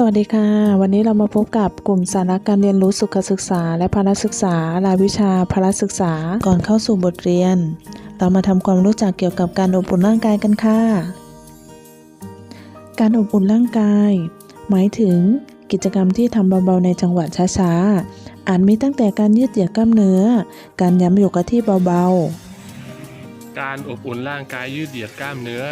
สวัสดีค่ะ วันนี้เรามาพบกับกลุ่มสาระการเรียนรู้สุขศึกษา และพละศึกษารายวิชาพละศึกษาก่อนเข้าสู่บทเรียน เรามาทำความรู้จักเกี่ยวกับการอบอุ่นร่างกายกันค่ะ การอบอุ่นร่างกาย หมายถึงกิจกรรมที่ทำเบาๆในจังหวะช้าๆอาจมีตั้งแต่การยืดเหยียดกล้ามเนื้อ การย้ำอยู่กับที่เบาๆ การอบอุ่นร่างกายยืดเหยียดกล้ามเนื้อ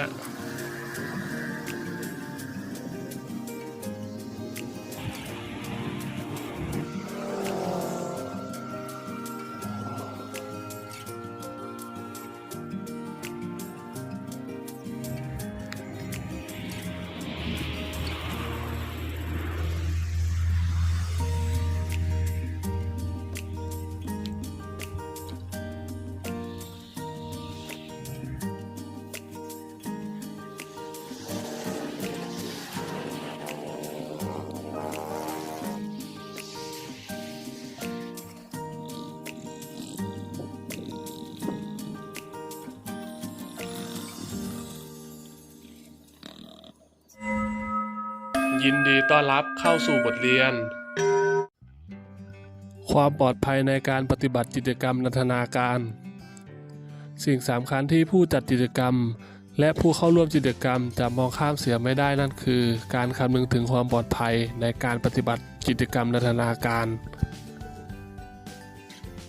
ยินดีต้อนรับเข้าสู่บทเรียน ความปลอดภัยในการปฏิบัติกิจกรรมนันทนาการ สิ่งสำคัญที่ผู้จัดกิจกรรม และผู้เข้าร่วมกิจกรรมจะมองข้ามเสียไม่ได้นั่นคือ การคำนึงถึงความปลอดภัยในการปฏิบัติกิจกรรมนันทนาการ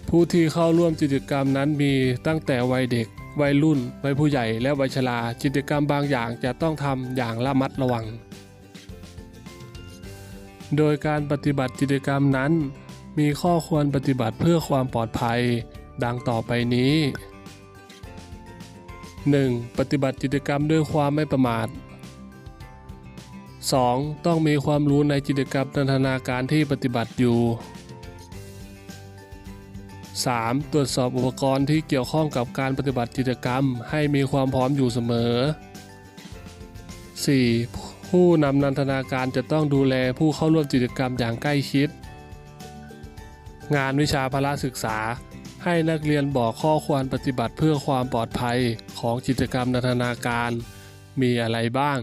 ผู้ที่เข้าร่วมกิจกรรมนั้นมีตั้งแต่วัยเด็กวัยรุ่น วัยผู้ใหญ่ และวัยชรากิจกรรมบางอย่างจะต้องทำอย่างระมัดระวัง โดยการปฏิบัติกิจกรรมนั้น มีข้อควรปฏิบัติเพื่อความปลอดภัย ดังต่อไปนี้ 1. ปฏิบัติกิจกรรมด้วยความไม่ประมาท 2. ต้องมีความรู้ในกิจกรรมนันทนาการที่ปฏิบัติอยู่ 3. ตรวจสอบอุปกรณ์ที่เกี่ยวข้องกับการปฏิบัติกิจกรรมให้มีความพร้อมอยู่เสมอ 4. ผู้นำนันทนาการจะต้องดูแลผู้เข้าร่วมกิจกรรมอย่างใกล้ชิด งานวิชาพละศึกษา ให้นักเรียนบอกข้อควรปฏิบัติเพื่อความปลอดภัยของกิจกรรมนันทนาการ มีอะไรบ้าง